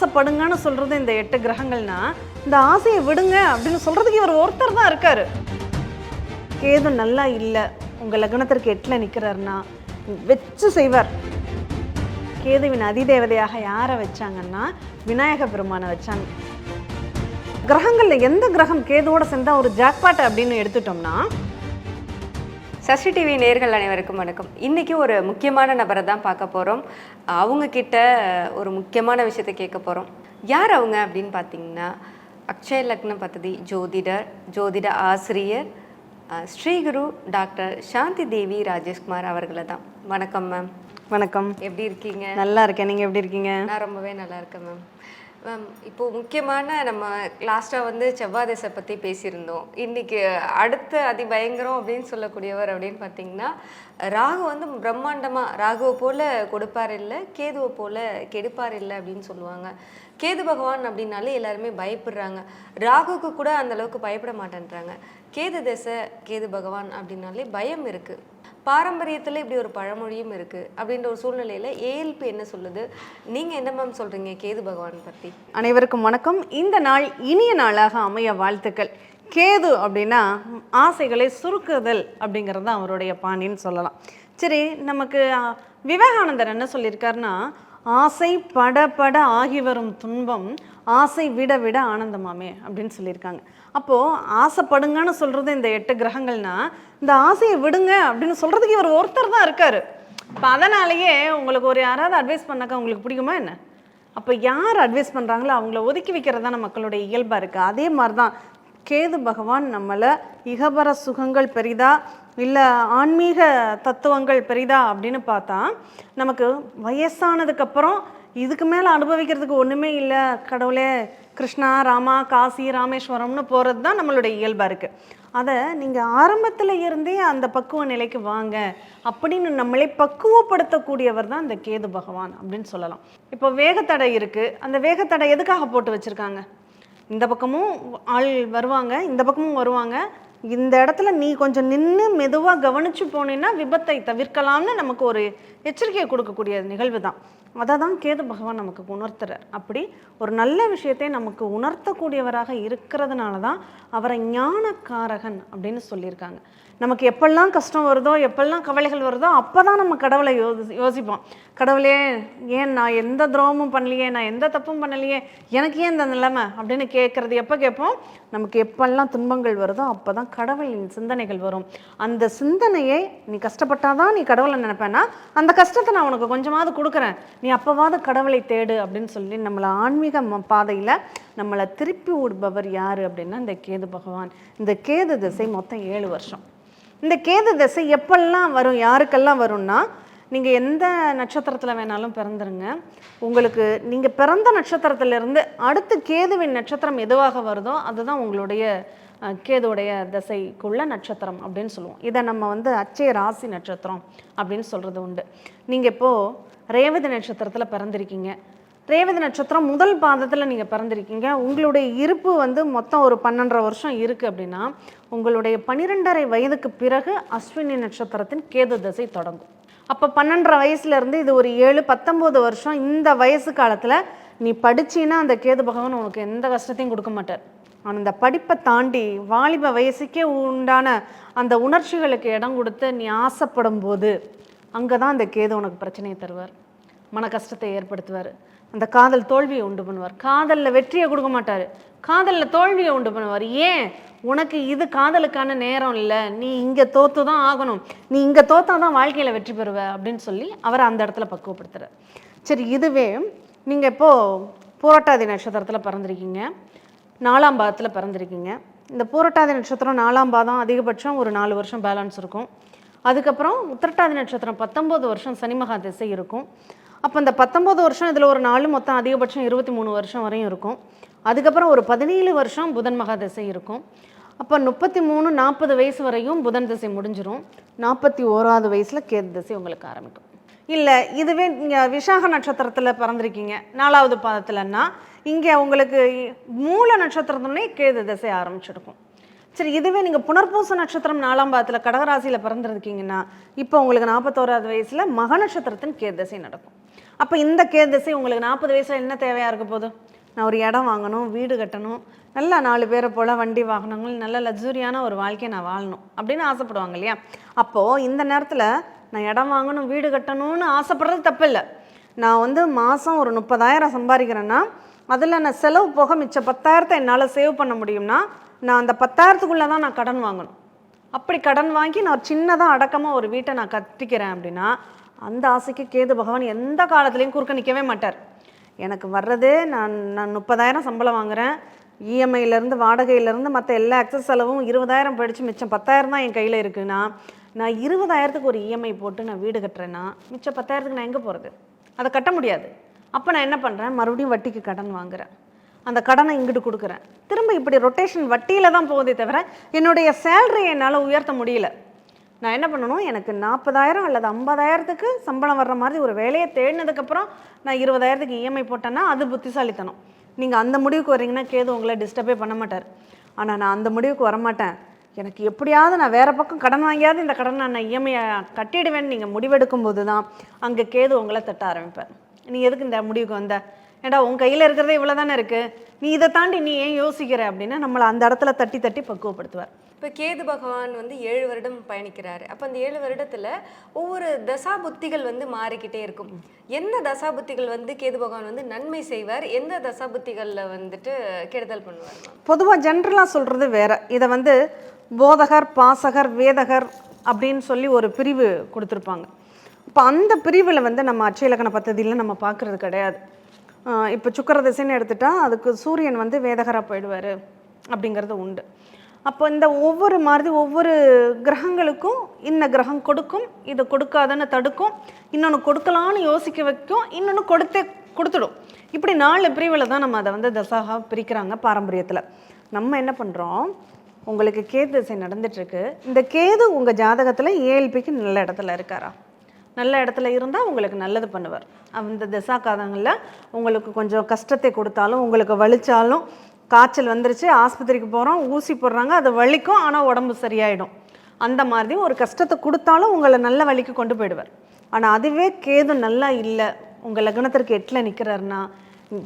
ஆசைப்படுங்கன்னு சொல்றது இந்த எட்டு கிரகங்கள்னா இந்த ஆசையை விடுங்க அப்படின்னு சொல்றதுக்கு இவர் ஒருத்தர் தான் இருக்காரு. கேது நல்லா இல்லை. உங்க லக்னத்திற்கு எட்டில் நிற்கிறாருன்னா வச்சு செய்வார். கேதுவின் அதிதேவதையாக யாரை வச்சாங்கன்னா விநாயக பெருமானை வச்சாங்க. கிரகங்களில் எந்த கிரகம் கேதுவோட சேர்ந்தா ஒரு ஜாக்பாட் அப்படின்னு எடுத்துட்டோம்னா சஷ்டி டிவி நேர்கள் அனைவருக்கும் வணக்கம். இன்னைக்கு ஒரு முக்கியமான நபரை தான் பார்க்க போகிறோம் அவங்க கிட்ட ஒரு முக்கியமான விஷயத்தை கேட்க போகிறோம் யார் அவங்க அப்படின்னு பார்த்தீங்கன்னா அக்ஷய லக்ன பദ്ധதி ஜோதிடர் ஜோதிட ஆசிரியர் ஸ்ரீகுரு டாக்டர் சாந்தி தேவி ராஜேஷ்குமார் அவர்களை தான். வணக்கம் மேம். வணக்கம். எப்படி இருக்கீங்க? நல்லா இருக்கேன். நீங்க எப்படி இருக்கீங்க? நான் ரொம்பவே நல்லா இருக்கேன் மேம். மேம் இப்போது முக்கியமான நம்ம லாஸ்ட்டாக வந்து செவ்வாதேசை பற்றி பேசியிருந்தோம். இன்றைக்கி அடுத்த அதிபயங்கரம் அப்படின்னு சொல்லக்கூடியவர் அப்படின்னு பார்த்தீங்கன்னா ராகு வந்து பிரம்மாண்டமாக ராகுவை போல் கொடுப்பார் இல்லை கேதுவை போல் கெடுப்பார் இல்லை அப்படின்னு சொல்லுவாங்க. கேது பகவான் அப்படின்னாலே எல்லாருமே பயப்படுறாங்க. ராகுக்கு கூட அந்தளவுக்கு பயப்பட மாட்டேன்றாங்க. கேது தசை கேது பகவான் அப்படின்னாலே பயம் இருக்குது பாரம்பரியத்தில் இப்படி ஒரு பழமொழியும் இருக்குது அப்படின்ற ஒரு சூழ்நிலையில் ஏஎல்பி என்ன சொல்லுது? நீங்கள் என்ன மேம் சொல்கிறீங்க கேது பகவான் பற்றி அனைவருக்கும் வணக்கம். இந்த நாள் இனிய நாளாக அமைய வாழ்த்துக்கள். கேது அப்படின்னா ஆசைகளை சுருக்குதல் அப்படிங்கிறது தான் அவருடைய பாணின்னு சொல்லலாம். சரி நமக்கு விவேகானந்தர் என்ன சொல்லியிருக்காருன்னா ஆசை பட பட ஆகி வரும் துன்பம் ஆசை விட விட ஆனந்தமாமே அப்படின்னு சொல்லியிருக்காங்க. அப்போது ஆசைப்படுங்கன்னு சொல்கிறது இந்த எட்டு கிரகங்கள்னா இந்த ஆசையை விடுங்க அப்படின்னு சொல்கிறதுக்கு இவர் ஒருத்தர் தான் இருக்கார். இப்போ அதனாலேயே உங்களுக்கு ஒரு யாராவது அட்வைஸ் பண்ணாக்கா உங்களுக்கு பிடிக்குமா என்ன? அப்போ யார் அட்வைஸ் பண்ணுறாங்களோ அவங்கள ஒதுக்கி வைக்கிறது தான் மக்களுடைய இயல்பாக இருக்குது அதே மாதிரி தான் கேது பகவான் நம்மளை இகபர சுகங்கள் பெரிதா இல்லை ஆன்மீக தத்துவங்கள் பெரிதா அப்படின்னு பார்த்தா நமக்கு வயசானதுக்கப்புறம் இதுக்கு மேலே அனுபவிக்கிறதுக்கு ஒன்றுமே இல்லை. கடவுளே கிருஷ்ணா ராமா காசி ராமேஸ்வரம்னு போகிறது தான் நம்மளுடைய இயல்பாக இருக்குது அதை நீங்கள் ஆரம்பத்தில் இருந்தே அந்த பக்குவ நிலைக்கு வாங்க. அப்படின்னு நம்மளே பக்குவப்படுத்தக்கூடியவர் தான் இந்த கேது பகவான் அப்படின்னு சொல்லலாம். இப்போ வேகத்தடை இருக்குது அந்த வேகத்தடை எதுக்காக போட்டு வச்சுருக்காங்க? இந்த பக்கமும் ஆள் வருவாங்க இந்த பக்கமும் வருவாங்க. இந்த இடத்துல நீ கொஞ்சம் நின்று மெதுவாக கவனித்து போனீன்னா விபத்தை தவிர்க்கலாம்னு நமக்கு ஒரு எச்சரிக்கையை கொடுக்கக்கூடிய நிகழ்வு தான். அதை தான் கேது பகவான் நமக்கு உணர்த்துறார். அப்படி ஒரு நல்ல விஷயத்தை நமக்கு உணர்த்தக்கூடியவராக இருக்கிறதுனால தான் அவரை ஞானக்காரகன் அப்படின்னு சொல்லியிருக்காங்க. நமக்கு எப்பெல்லாம் கஷ்டம் வருதோ எப்பெல்லாம் கவலைகள் வருதோ அப்போ தான் நம்ம கடவுளை யோசி யோசிப்போம். கடவுளே ஏன் நான் எந்த துரோகமும் பண்ணலையே நான் எந்த தப்பும் பண்ணலையே எனக்கு ஏன் இந்த நிலைமை அப்படின்னு கேட்குறது எப்போ கேட்போம்? நமக்கு எப்பெல்லாம் துன்பங்கள் வருதோ அப்போ தான் கடவுளின் சிந்தனைகள் வரும். அந்த சிந்தனையை நீ கஷ்டப்பட்டாதான் நீ கடவுளை நினைப்பேன்னா அந்த கஷ்டத்தை நான் உனக்கு கொஞ்சமாவது கொடுக்குறேன். நீ அப்போவாவது கடவுளை தேடு அப்படின்னு சொல்லி நம்மளை ஆன்மீக ம- நம்மளை திருப்பி விடுபவர் யார் அப்படின்னா இந்த கேது பகவான். இந்த கேது திசை மொத்தம் ஏழு வருஷம். இந்த கேது திசை எப்பெல்லாம் வரும் யாருக்கெல்லாம் வரும்னா நீங்கள் எந்த நட்சத்திரத்தில் வேணாலும் பிறந்துருங்க. உங்களுக்கு நீங்கள் பிறந்த நட்சத்திரத்திலிருந்து அடுத்து கேதுவின் நட்சத்திரம் எதுவாக வருதோ அதுதான் உங்களுடைய கேதுடைய கேதுவுடைய திசைக்குள்ள நட்சத்திரம் அப்படின்னு சொல்லுவோம். இதை நம்ம வந்து அச்சய ராசி நட்சத்திரம் அப்படின்னு சொல்கிறது உண்டு. நீங்கள் இப்போது ரேவதி நட்சத்திரத்தில் பிறந்திருக்கீங்க. ரேவதி நட்சத்திரம் முதல் பாதத்தில் நீங்கள் பிறந்திருக்கீங்க. உங்களுடைய இருப்பு வந்து மொத்தம் ஒரு பன்னெண்டரை வருஷம் இருக்குது அப்படின்னா உங்களுடைய பன்னிரெண்டரை வயதுக்கு பிறகு அஸ்வினி நட்சத்திரத்தின் கேது தசை தொடங்கும். அப்போ பன்னெண்டரை வயசுலேருந்து இது ஒரு ஏழு பத்தொம்போது வருஷம் இந்த வயசு காலத்தில் நீ படிச்சீன்னா அந்த கேது பகவான் உனக்கு எந்த கஷ்டத்தையும் கொடுக்க மாட்டார். ஆனால் அந்த படிப்பை தாண்டி வாலிப வயசுக்கே உண்டான அந்த உணர்ச்சிகளுக்கு இடம் கொடுத்து நீ ஆசைப்படும் போது அங்கே தான் அந்த கேது உனக்கு பிரச்சனையை தருவார். மன கஷ்டத்தை ஏற்படுத்துவார். அந்த காதல் தோல்வியை உண்டு பண்ணுவார். காதலில் வெற்றியை கொடுக்க மாட்டார். காதலில் தோல்வியை உண்டு பண்ணுவார். ஏன்? உனக்கு இது காதலுக்கான நேரம் இல்லை. நீ இங்கே தோத்து தான் ஆகணும். நீ இங்கே தோத்தா தான் வாழ்க்கையில் வெற்றி பெறுவ அப்படின்னு சொல்லி அவரை அந்த இடத்துல பக்குவப்படுத்துகிறார் சரி இதுவே நீங்கள் இப்போது பூரட்டாதி நட்சத்திரத்தில் பிறந்திருக்கீங்க. நாலாம் பாதத்தில் பிறந்திருக்கீங்க. இந்த பூரட்டாதி நட்சத்திரம் நாலாம் பாதம் அதிகபட்சம் ஒரு நாலு வருஷம் பேலன்ஸ் இருக்கும். அதுக்கப்புறம் உத்திரட்டாதி நட்சத்திரம் பத்தொம்போது வருஷம் சனி மகா திசை இருக்கும். அப்போ இந்த பத்தொம்போது வருஷம் இதில் ஒரு நாலு மொத்தம் அதிகபட்சம் இருபத்தி மூணு வருஷம் வரையும் இருக்கும். அதுக்கப்புறம் ஒரு பதினேழு வருஷம் புதன் மகா திசை இருக்கும். அப்போ முப்பத்தி மூணு நாற்பது வயசு வரையும் புதன் திசை முடிஞ்சிடும் நாற்பத்தி ஓராவது வயசில் கேது திசை உங்களுக்கு ஆரம்பிக்கும். இல்லை இதுவே நீங்கள் விசாக நட்சத்திரத்தில் பிறந்திருக்கீங்க. நாலாவது பாதத்தில்னா இங்கே உங்களுக்கு மூல நட்சத்திரத்துனே கேது திசை ஆரம்பிச்சிருக்கும். சரி இதுவே நீங்கள் புனர்பூச நட்சத்திரம் நாலாம் பாதத்தில் கடகராசியில் பிறந்திருக்கீங்கன்னா இப்போ உங்களுக்கு நாற்பத்தோராது வயசில் மக நட்சத்திரத்தின் கேர்தசை நடக்கும். அப்போ இந்த கேர்தசை உங்களுக்கு நாற்பது வயசில் என்ன தேவையாக இருக்க போதும் நான் ஒரு இடம் வாங்கணும் வீடு கட்டணும் நல்லா நாலு பேரை போல் வண்டி வாகனங்கள் நல்ல லக்ஸுரியான ஒரு வாழ்க்கையை நான் வாழணும் அப்படின்னு ஆசைப்படுவாங்க இல்லையா? அப்போது இந்த நேரத்தில் நான் இடம் வாங்கணும் வீடு கட்டணும்னு ஆசைப்படுறது தப்பில்லை. நான் வந்து மாதம் ஒரு முப்பதாயிரம் சம்பாதிக்கிறேன்னா அதில் நான் செலவு போக மிச்ச பத்தாயிரத்தை என்னால் சேவ் பண்ண முடியும்னா நான் அந்த பத்தாயிரத்துக்குள்ளே தான் நான் கடன் வாங்கணும். அப்படி கடன் வாங்கி நான் சின்னதாக அடக்கமாக ஒரு வீட்டை நான் கட்டிக்கிறேன் அப்படின்னா அந்த ஆசைக்கு கேது பகவான் எந்த காலத்துலேயும் குறுக்க நிற்கவே மாட்டார். எனக்கு வர்றதே நான் நான் முப்பதாயிரம் சம்பளம் வாங்குகிறேன் இஎம்ஐலேருந்து வாடகையிலேருந்து மற்ற எல்லா அக்சஸ் செலவும் இருபதாயிரம் போயிடுச்சு மிச்சம் பத்தாயிரம் தான் என் கையில் இருக்குன்னா நான் இருபதாயிரத்துக்கு ஒரு இஎம்ஐ போட்டு நான் வீடு கட்டுறேன்னா மிச்சம் பத்தாயிரத்துக்கு நான் எங்கே போகிறது அதை கட்ட முடியாது. அப்போ நான் என்ன பண்ணுறேன் மறுபடியும் வட்டிக்கு கடன் வாங்குகிறேன் அந்த கடனை இங்கிட்டு கொடுக்குறேன். திரும்ப இப்படி ரொட்டேஷன் வட்டியில் தான் போகுதே தவிர என்னுடைய சேலரியை என்னால் உயர்த்த முடியல. நான் என்ன பண்ணணும்? எனக்கு நாற்பதாயிரம் அல்லது ஐம்பதாயிரத்துக்கு சம்பளம் வர்ற மாதிரி ஒரு வேலையை தேடினதுக்கப்புறம் நான் இருபதாயிரத்துக்கு இஎம்ஐ போட்டேன்னா அது புத்திசாலித்தனம். நீங்கள் அந்த முடிவுக்கு வரீங்கன்னா கேது உங்களை டிஸ்டர்பே பண்ண மாட்டார். ஆனால் நான் அந்த முடிவுக்கு வரமாட்டேன். எனக்கு எப்படியாவது நான் வேறு பக்கம் கடன் வாங்கியாவது இந்த கடனை நான் இஎம்ஐயை கட்டிடுவேன்னு நீங்கள் முடிவெடுக்கும் போது தான் அங்கே கேது உங்களை தட்ட ஆரம்பிப்பார். நீ எதுக்கு இந்த முடிவுக்கு வந்த? ஏண்டா உன் கையில் இருக்கிறதே இவ்வளோ தானே இருக்குது நீ இதை தாண்டி நீ ஏன் யோசிக்கிற அப்படின்னா நம்மளை அந்த இடத்துல தட்டி தட்டி பக்குவப்படுத்துவார். இப்போ கேது பகவான் வந்து ஏழு வருடம் பயணிக்கிறாரு. அப்போ அந்த ஏழு வருடத்துல ஒவ்வொரு தசா புத்திகள் வந்து மாறிக்கிட்டே இருக்கும். எந்த தசா புத்திகள் வந்து கேது பகவான் வந்து நன்மை செய்வார்? எந்த தசா புத்திகள்ல வந்துட்டு கெடுதல் பண்ணுவார் பொதுவாக ஜென்ரலாக சொல்கிறது வேற. இதை வந்து போதகர் பாசகர் வேதகர் அப்படின்னு சொல்லி ஒரு பிரிவு கொடுத்துருப்பாங்க. இப்போ அந்த பிரிவில் வந்து நம்ம அட்சயலக்கண பദ്ധதியில் நம்ம பார்க்குறது கிடையாது. இப்போ சுக்கர திசைன்னு எடுத்துட்டால் அதுக்கு சூரியன் வந்து வேதகராக போயிடுவார் அப்படிங்கிறது உண்டு. அப்போ இந்த ஒவ்வொரு மாதிரி ஒவ்வொரு கிரகங்களுக்கும் இந்த கிரகம் கொடுக்கும் இதை கொடுக்காதன்னு தடுக்கும் இன்னொன்று கொடுக்கலான்னு யோசிக்க வைக்கும் இன்னொன்று கொடுத்தே கொடுத்துடும். இப்படி நாலு பிரிவில் தான் நம்ம அதை வந்து தசாகா பிரிக்கிறாங்க பாரம்பரியத்தில். நம்ம என்ன பண்ணுறோம் உங்களுக்கு கேது திசை நடந்துட்டுருக்கு இந்த கேது உங்கள் ஜாதகத்தில் ஏஎல்பிக்கு நல்ல இடத்துல இருக்காரா? நல்ல இடத்துல இருந்தால் உங்களுக்கு நல்லது பண்ணுவார். அந்த திசா உங்களுக்கு கொஞ்சம் கஷ்டத்தை கொடுத்தாலும் உங்களுக்கு வலிச்சாலும் காய்ச்சல் வந்துருச்சு ஆஸ்பத்திரிக்கு போகிறோம் ஊசி போடுறாங்க அது வலிக்கும் ஆனால் உடம்பு சரியாயிடும். அந்த மாதிரி ஒரு கஷ்டத்தை கொடுத்தாலும் உங்களை நல்ல வழிக்கு கொண்டு போயிடுவார். ஆனால் அதுவே கேது நல்லா இல்லை உங்கள் லக்னத்திற்கு எட்டில் நிற்கிறாருன்னா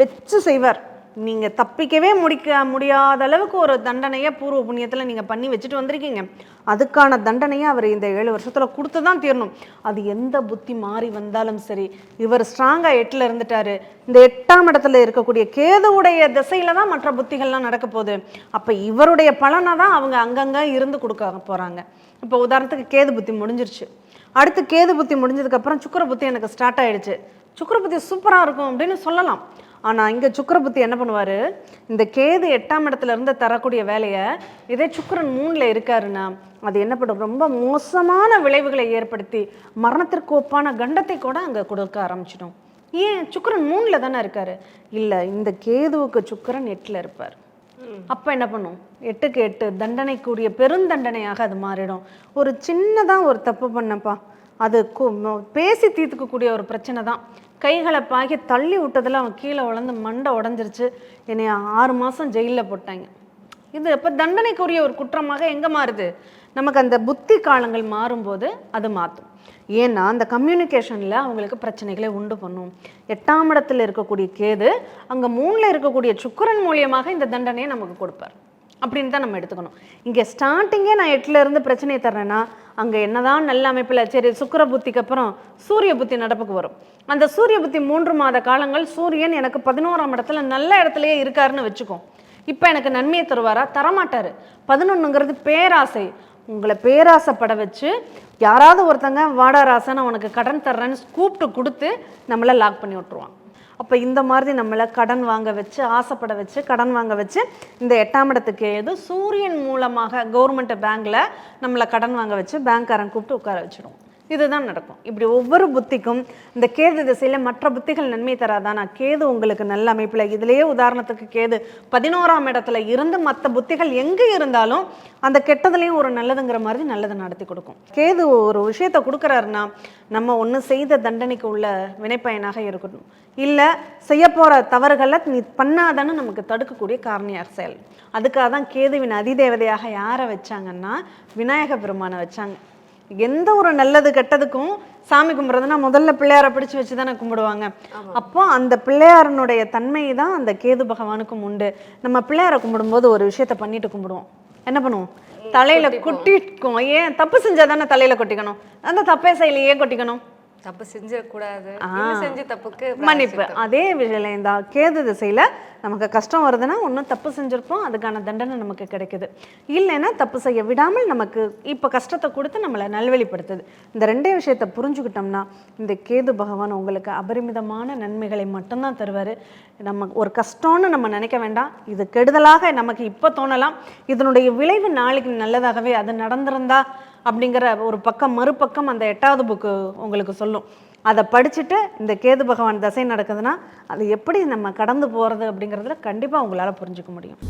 வச்சு செய்வார். நீங்கள் தப்பிக்கவே முடிக்க முடியாத அளவுக்கு ஒரு தண்டனையை பூர்வ புண்ணியத்தில் நீங்கள் பண்ணி வச்சுட்டு வந்திருக்கீங்க. அதுக்கான தண்டனையை அவர் இந்த ஏழு வருஷத்தில் கொடுத்து தான் தீரணும். அது எந்த புத்தி மாறி வந்தாலும் சரி இவர் ஸ்ட்ராங்காக எட்டில் இருந்துட்டாரு. இந்த எட்டாம் இடத்துல இருக்கக்கூடிய கேதுவுடைய திசையில் தான் மற்ற புத்திகள்லாம் நடக்க போகுது. அப்போ இவருடைய பலனை தான் அவங்க அங்கங்கே இருந்து கொடுக்க போகிறாங்க இப்போ உதாரணத்துக்கு கேது புத்தி முடிஞ்சிருச்சு. அடுத்து கேது புத்தி முடிஞ்சதுக்கப்புறம் சுக்கர புத்தி எனக்கு ஸ்டார்ட் ஆகிடுச்சு சுக்கர புத்தி சூப்பராக இருக்கும் அப்படின்னு சொல்லலாம். ஆனால் இங்கே சுக்கரபுத்தி என்ன பண்ணுவார்? இந்த கேது எட்டாம் இடத்துல இருந்து தரக்கூடிய வேலையை இதே சுக்கரன் மூணில் இருக்காருன்னா அது என்ன பண்ணும்? ரொம்ப மோசமான விளைவுகளை ஏற்படுத்தி மரணத்திற்கு ஒப்பான கண்டத்தை கூட அங்கே கொடுக்க ஆரம்பிச்சிடும். ஏன்? சுக்கரன் மூணில் தானே இருக்காரு. இல்லை இந்த கேதுவுக்கு சுக்கரன் எட்டில் இருப்பார். அப்போ என்ன பண்ணும்? எட்டுக்கு எட்டு தண்டனைக்குரிய பெருந்தண்டனையாக அது மாறிடும். ஒரு சின்னதாக ஒரு தப்பு பண்ணப்பா. அது கு- பேசி தீர்த்துக்கக்கூடிய ஒரு பிரச்சனை தான். கைகளை பாக்கி தள்ளி விட்டதில் அவன் கீழே வளர்ந்து மண்டை உடஞ்சிருச்சு. என்னை ஆறு மாதம் ஜெயிலில் போட்டாங்க. இது இப்போ தண்டனைக்குரிய ஒரு குற்றமாக எங்கே மாறுது? நமக்கு அந்த புத்தி காலங்கள் மாறும்போது அது மாற்றும் ஏன்னா அந்த கம்யூனிகேஷனில் அவங்களுக்கு பிரச்சனைகளை உண்டு பண்ணும். எட்டாம் இடத்துல இருக்கக்கூடிய கேது அங்கே மூணில் இருக்கக்கூடிய சுக்கிரன் மூலியமாக இந்த தண்டனையை நமக்கு கொடுப்பார். அப்படின்னு தான் நம்ம எடுத்துக்கணும். இங்கே ஸ்டார்டிங்கே நான் எட்டுல இருந்து பிரச்சனையை தர்றேன்னா அங்கே என்னதான் நல்ல அமைப்பில் சரி சுக்கர புத்திக்கு அப்புறம் சூரிய புத்தி நடப்புக்கு வரும். அந்த சூரிய புத்தி மூன்று மாத காலங்கள் சூரியன் எனக்கு பதினோராம் இடத்துல நல்ல இடத்துலயே இருக்காருன்னு வச்சுக்கோம் இப்போ எனக்கு நன்மையை தருவாரா? தரமாட்டார். பதினொன்றுங்கிறது பேராசை. உங்களை பேராசைப்பட வச்சு யாராவது ஒருத்தங்க வாடா ராசா நான் உனக்கு கடன் தர்றேன்னு கூப்பிட்டு கொடுத்து நம்மளை லாக் பண்ணி விட்ருவான் அப்போ இந்த மாதிரி நம்மளை கடன் வாங்க வச்சு ஆசைப்பட வச்சு கடன் வாங்க வச்சு இந்த எட்டாம் இடத்துக்கு ஏது சூரியன் மூலமாக கவர்மெண்ட் பேங்க்ல நம்மளை கடன் வாங்க வச்சு பேங்க்காரன் கூப்பிட்டு உட்கார வச்சிடும் இதுதான் நடக்கும். இப்படி ஒவ்வொரு புத்திக்கும் இந்த கேது திசையில் மற்ற புத்திகள் நன்மை தராதானா கேது உங்களுக்கு நல்ல அமைப்பில் இதிலேயே உதாரணத்துக்கு கேது பதினோராம் இடத்துல இருந்து மற்ற புத்திகள் எங்கே இருந்தாலும் அந்த கெட்டதுலேயும் ஒரு நல்லதுங்கிற மாதிரி நல்லதை நடத்தி கொடுக்கும். கேது ஒரு விஷயத்தை கொடுக்குறாருன்னா நம்ம ஒன்று செய்த தண்டனைக்கு உள்ள வினைப்பயனாக இருக்கணும். இல்லை செய்ய போகிற தவறுகளை நீ பண்ணாதான்னு நமக்கு தடுக்கக்கூடிய காரணியார் செயல். அதுக்காக தான் கேதுவின் அதிதேவதையாக யாரை வச்சாங்கன்னா விநாயக பெருமானை வச்சாங்க. எந்த ஒரு நல்லது கெட்டதுக்கும் சாமி கும்பிட்றதுனா முதல்ல பிள்ளையாரை பிடிச்சு வச்சு தானே கும்பிடுவாங்க அப்போ அந்த பிள்ளையாரனுடைய தன்மை தான் அந்த கேது பகவானுக்கும் உண்டு. நம்ம பிள்ளையாரை கும்பிடும்போது ஒரு விஷயத்த பண்ணிட்டு கும்பிடுவோம். என்ன பண்ணுவோம்? தலையில கொட்டிக்கும் ஏன்? தப்பு செஞ்சா தானே தலையில கொட்டிக்கணும். அந்த தப்பே செய்யலையே கொட்டிக்கணும். தப்பு செஞ்சிடக்கூடாது. செஞ்ச தப்புக்கு மன்னிப்பு. அதே விஷயம் தான் கேது திசையில நமக்கு கஷ்டம் வருதுன்னா ஒன்றும் தப்பு செஞ்சிருப்போம் அதுக்கான தண்டனை நமக்கு கிடைக்குது. இல்லைன்னா தப்பு செய்ய விடாமல் நமக்கு இப்போ கஷ்டத்தை கொடுத்து நம்மளை நல்வழிப்படுத்துது. இந்த ரெண்டே விஷயத்தை புரிஞ்சுக்கிட்டோம்னா இந்த கேது பகவான் உங்களுக்கு அபரிமிதமான நன்மைகளை மட்டும்தான் தருவார். நம்ம ஒரு கஷ்டம்னு நம்ம நினைக்க வேண்டாம். இது கெடுதலாக நமக்கு இப்போ தோணலாம். இதனுடைய விளைவு நாளைக்கு நல்லதாகவே அது நடந்திருந்தா அப்படிங்கிற ஒரு பக்கம் மறுபக்கம் அந்த எட்டாவது புக்கு உங்களுக்கு சொல்லும். அதை படிச்சுட்டு இந்த கேது பகவான் தசை நடக்குதுன்னா அது எப்படி நம்ம கடந்து போகிறது அப்படிங்கிறதுல கண்டிப்பாக உங்களால் புரிஞ்சுக்க முடியும்.